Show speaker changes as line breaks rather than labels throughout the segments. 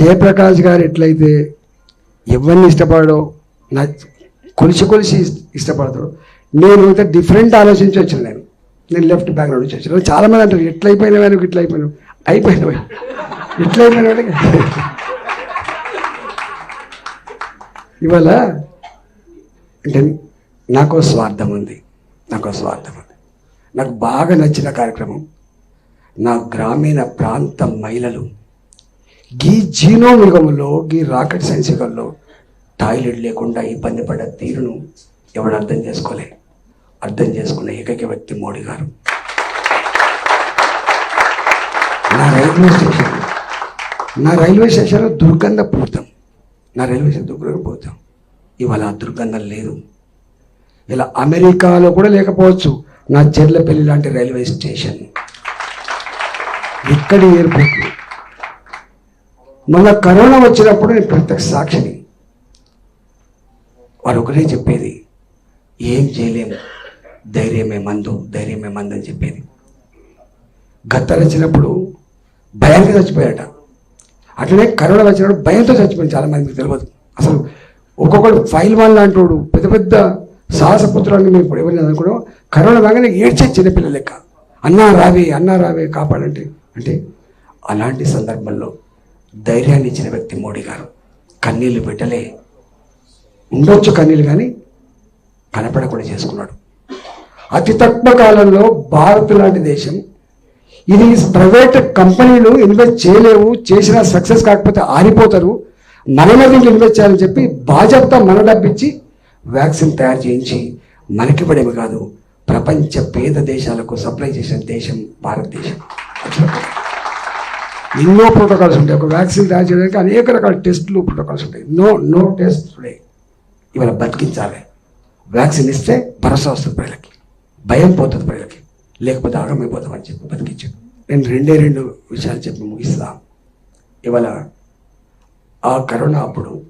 జయప్రకాష్ గారు ఎట్లయితే ఎవరిని ఇష్టపడో నా కొలిసి కొలిసి ఇష్టపడతాడు నేను అయితే డిఫరెంట్ ఆలోచించి వచ్చాను నేను. నేను లెఫ్ట్ బ్యాక్గ్రౌండ్ నుంచి వచ్చాను. చాలా మంది అంటారు ఎట్లా అయిపోయినావు ఇట్లా అయిపోయినా అయిపోయిన ఇట్లా అయిపోయినావు ఇవాళ అంటే నాకు స్వార్థం ఉంది. నాకు స్వార్థం ఉంది. నాకు బాగా నచ్చిన కార్యక్రమం నా గ్రామీణ ప్రాంత మహిళలు గీ జీనో యుగంలో గీ రాకెట్ సైన్స్ యుగంలో టాయిలెట్ లేకుండా ఇబ్బంది పడ్డ తీరును ఎవడు అర్థం చేసుకోలే. అర్థం చేసుకున్న ఏకైక వ్యక్తి మోడీ గారు. నా రైల్వే స్టేషన్ నా రైల్వే స్టేషన్ దుర్గంధ పూర్తం నా రైల్వే స్టేషన్ దుర్గంధ పూర్తం ఇవాళ ఆ దుర్గంధం లేదు. ఇలా అమెరికాలో కూడా లేకపోవచ్చు. నా చెర్లపల్లి లాంటి రైల్వే స్టేషన్. ఇక్కడి ఎయిర్పోర్ట్లు మొన్న కరోనా వచ్చినప్పుడు నేను ప్రత్యక్ష సాక్షిని. వాడు ఒకటే చెప్పేది ఏం చేయలేము ధైర్యమే మందు ధైర్యమే మందు అని చెప్పేది. గత్తర వచ్చినప్పుడు భయానికి చచ్చిపోయాట అట్లనే కరోనా వచ్చినప్పుడు భయంతో చచ్చిపోయింది చాలా మందికి తెలియదు. అసలు ఒక్కొక్కడు ఫైల్ వన్ లాంటోడు పెద్ద పెద్ద సాహసపుత్రాన్ని మేము ఇప్పుడు ఎవరిని అనుకోవడం కరోనా రాగానే ఏడ్చే చిన్నపిల్లల లెక్క. అన్నా రావే అన్నా రావే కాపాడంటే. అంటే అలాంటి సందర్భంలో ధైర్యాన్ని ఇచ్చిన వ్యక్తి మోడీ గారు. కన్నీళ్ళు పెట్టలే. ఉండొచ్చు కన్నీళ్ళు కానీ కనపడకుండా చేసుకున్నాడు. అతి తక్కువ కాలంలో భారత్ లాంటి దేశం ఇది ప్రైవేట్ కంపెనీలు ఇన్వెస్ట్ చేయలేవు చేసినా సక్సెస్ కాకపోతే ఆరిపోతారు. మనమే దీంట్లో ఇన్వెస్ట్ చేయాలని చెప్పి బాధ్యత మన డబ్బిచ్చి వ్యాక్సిన్ తయారు చేయించి మనకి పడేవి కాదు ప్రపంచ పేద దేశాలకు సప్లై చేసిన దేశం భారతదేశం. ఎన్నో ప్రోటోకాల్స్ ఉంటాయి. ఒక వ్యాక్సిన్ తయారు చేయడానికి అనేక రకాల టెస్టులు ప్రోటోకాల్స్ ఉంటాయి. నో నో టెస్ట్ టుడే ఇవాళ బతికించాలి. వ్యాక్సిన్ ఇస్తే భరోసా వస్తుంది ప్రజలకి. భయం పోతుంది ప్రజలకి. లేకపోతే ఆగమైపోతామని చెప్పి బతికించాడు నేను రెండే రెండు విషయాలు చెప్పి ముగిస్తా. ఇవాళ ఆ కరోనా అప్పుడు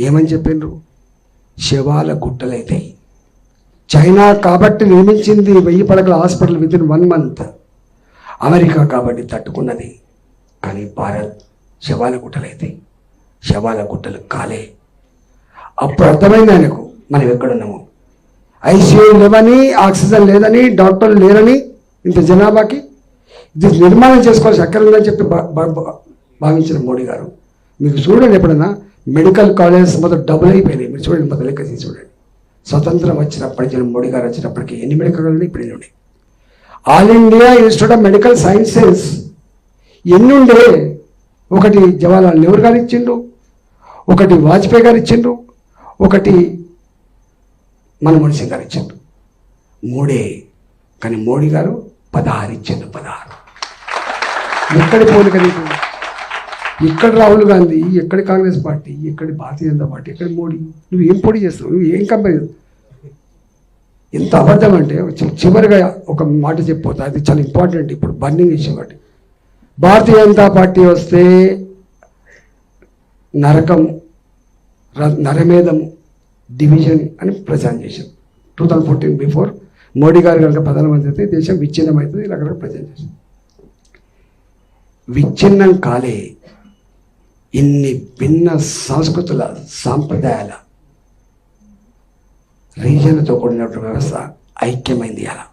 ఏమని చెప్పిండ్రు? శవాల గుట్టలైతాయి చైనా కాబట్టి నిర్మించింది వెయ్యి పడకల hospital within one month America కాబట్టి తట్టుకున్నది. కానీ భారత్ శవాల గుట్టలైతే శవాల గుట్టలు కాలే. అప్పుడు అర్థమైంది ఆయనకు మనం ఎక్కడున్నాము. ఐసీయూ లేవని ఆక్సిజన్ లేదని డాక్టర్లు లేరని ఇంత జనాభాకి. ఇది నిర్మాణం చేసుకోవాల్సి అక్కడ ఉందని చెప్పి భావించిన మోడీ గారు. మీకు చూడండి ఎప్పుడైనా మెడికల్ కాలేజెస్ మొదలు డబుల్ అయిపోయినాయి. మీరు చూడండి మొదలు లెక్క తీసి చూడండి. స్వతంత్రం వచ్చినప్పటి మోడీ గారు వచ్చినప్పటికీ ఎన్ని మెడికల్ కాలేజీలు ఇప్పుడు ఎన్ని ఉన్నాయి all India institute of medical sciences ఎన్నుండే ఒకటి జవహర్లాల్ నెహ్రూ గారు ఇచ్చిండ్రు ఒకటి వాజ్పేయి గారు ఇచ్చిండ్రు ఒకటి మన్మోహన్ సింగ్ గారు ఇచ్చిండ్రు. మూడే. కానీ మోడీ గారు పదహారు ఇచ్చిండ్రు పదహారు. ఎక్కడి పోలిక నీకు? ఎక్కడ రాహుల్ గాంధీ ఎక్కడ కాంగ్రెస్ పార్టీ ఎక్కడి భారతీయ జనతా పార్టీ ఎక్కడ మోడీ? నువ్వు ఏం పోటీ చేస్తావు నువ్వు ఏం కంపెనీ? ఎంత అబద్ధం అంటే చివరిగా ఒక మాట చెప్పిపోతా అది చాలా ఇంపార్టెంట్ ఇప్పుడు బర్నింగ్ ఇష్యూ కాబట్టి. భారతీయ జనతా పార్టీ వస్తే నరకం ర- నరమేధం డివిజన్ అని ప్రచారం చేశారు. Two thousand fourteen before Modi garu కనుక ప్రధానమంత్రి అయితే దేశం విచ్ఛిన్నం అవుతుంది రకరకాల ప్రచారం చేశారు. విచ్ఛిన్నం కాలే ఇన్ని భిన్న సంస్కృతుల సాంప్రదాయాల రీజన్తో కూడినటువంటి వ్యవస్థ ఐక్యమైంది అలా